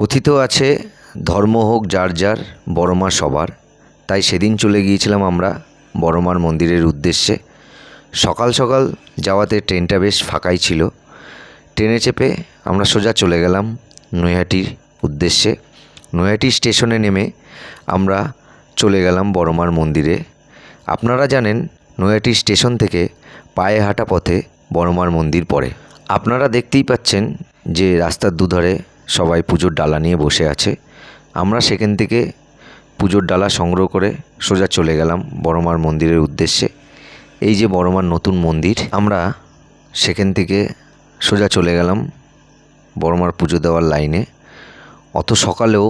কথিত আছে, ধর্ম হোক যার যার বড় মা সবার। তাই সেদিন চলে গিয়েছিলাম আমরা বড় মার মন্দিরের উদ্দেশ্যে। সকাল সকাল যাওয়াতে ট্রেনটা বেশ ফাঁকাই ছিল। ট্রেনে চেপে আমরা সোজা চলে গেলাম নৈহাটির উদ্দেশ্যে। নৈহাটি স্টেশনে নেমে আমরা চলে গেলাম বড় মার মন্দিরে। আপনারা জানেন, নৈহাটি স্টেশন থেকে পায়ে হাঁটা পথে বড় মার মন্দির পড়ে। আপনারা দেখতেই পাচ্ছেন যে রাস্তার দুধারে সবাই পুজোর ডালা নিয়ে বসে আছে। আমরা সেখান থেকে পুজোর ডালা সংগ্রহ করে সোজা চলে গেলাম বড়মার মন্দিরের উদ্দেশ্যে। এই যে বড়মার নতুন মন্দির, আমরা সেখান থেকে সোজা চলে গেলাম বড়মার পুজো দেওয়ার লাইনে। অত সকালেও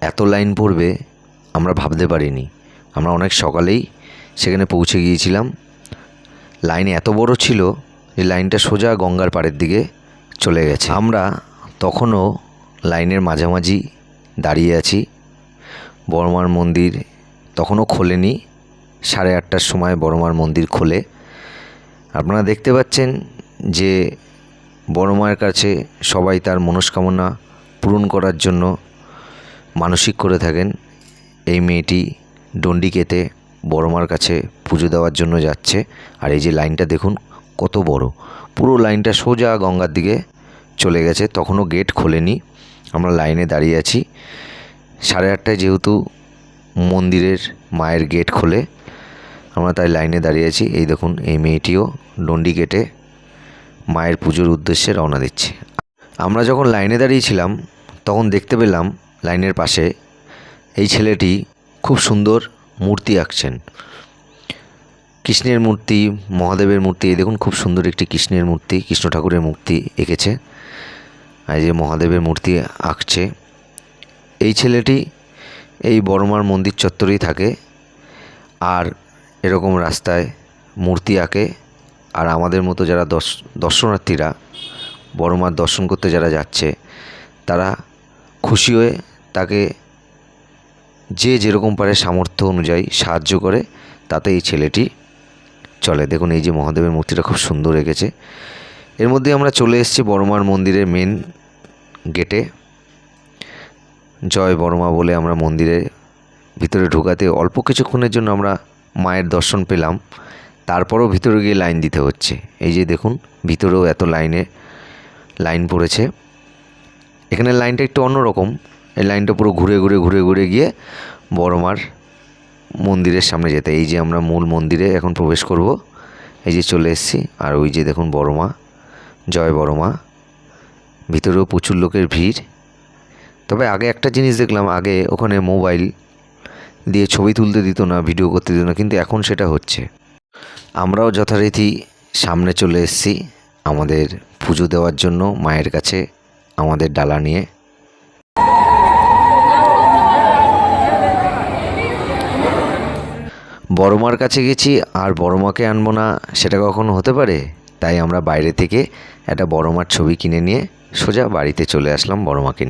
এত লাইন পড়বে আমরা ভাবতে পারিনি। আমরা অনেক সকালেই সেখানে পৌঁছে গিয়েছিলাম। লাইন এত বড় ছিল যে লাইনটা সোজা গঙ্গার পাড়ের দিকে চলে গেছে। আমরা তখনও লাইনের মাঝামাঝি দাঁড়িয়ে আছি। বড়মার মন্দির তখনও খোলেনি। সাড়ে আটটার সময় বড়মার মন্দির খোলে। আপনারা দেখতে পাচ্ছেন যে বড় মায়ের কাছে সবাই তার মনস্কামনা পূরণ করার জন্য মানসিক করে থাকেন। এই মেয়েটি ডন্ডি কেটে বড় মার কাছে পুজো দেওয়ার জন্য যাচ্ছে। আর এই যে লাইনটা দেখুন, কত বড়। পুরো লাইনটা সোজা গঙ্গার দিকে চলে গেছে, তখনও গেট খোলেনি। আমরা লাইনে দাঁড়িয়ে আছি। সাড়ে আটটায় যেহেতু মন্দিরের মায়ের গেট খোলে, আমরা তাই লাইনে দাঁড়িয়ে আছি। এই দেখুন, এই মেয়েটিও ডন্ডি গেটে মায়ের পুজোর উদ্দেশ্যে রওনা দিচ্ছে। আমরা যখন লাইনে দাঁড়িয়েছিলাম, তখন দেখতে পেলাম লাইনের পাশে এই ছেলেটি খুব সুন্দর মূর্তি আঁকছেন। কৃষ্ণের মূর্তি, মহাদেবের মূর্তি, এই দেখুন খুব সুন্দর একটি কৃষ্ণের মূর্তি, কৃষ্ণ ঠাকুরের মূর্তি এঁকেছে। এই যে মহাদেবের মূর্তি আঁকছে। এই ছেলেটি এই বড়মার মন্দির চত্বরেই থাকে আর এরকম রাস্তায় মূর্তি আঁকে। আর আমাদের মতো যারা দর্শ, দর্শনার্থীরা, বড়মার দর্শন করতে যারা যাচ্ছে, তারা খুশি হয়ে তাকে যে যেরকম পারে সামর্থ্য অনুযায়ী সাহায্য করে, তাতে এই ছেলেটি চলে। দেখুন, এই যে মহাদেবের মূর্তিটা খুব সুন্দর এঁকেছে। এর মধ্যে আমরা চলে এসেছি বড়মার মন্দিরের মেন গেটে। জয় বড়মা বলে আমরা মন্দিরে ভিতরে ঢোকাতে অল্প কিছুক্ষণের জন্য আমরা মায়ের দর্শন পেলাম। তারপরও ভিতরে গিয়ে লাইন দিতে হচ্ছে। এই যে দেখুন, ভিতরেও এত লাইনে লাইন পড়েছে। এখানে লাইনটা একটু অন্যরকম। এই লাইনটা পুরো ঘুরে ঘুরে ঘুরে ঘুরে গিয়ে বড়মার মন্দিরের সামনে যেতে। এই যে আমরা মূল মন্দিরে এখন প্রবেশ করব। এই যে চলে এসেছি। আর ওই যে দেখুন বড়মা। জয় বড়মা। ভিতরেও প্রচুর লোকের ভিড়। তবে আগে একটা জিনিস দেখলাম, আগে ওখানে মোবাইল দিয়ে ছবি তুলতে দিত না, ভিডিও করতে দিত না, কিন্তু এখন সেটা হচ্ছে। আমরাও যথারীতি সামনে চলে এসেছি আমাদের পুজো দেওয়ার জন্য মায়ের কাছে, আমাদের ডালা নিয়ে। বড়মার কাছে গেছি, আর বড়মাকে আনব না, সেটা কখনো হতে পারে? তাই আমরা বাইরে থেকে একটা বড়মার ছবি কিনে নিয়ে সোজা বাড়িতে চলে আসলাম বড়মাকে নিয়ে।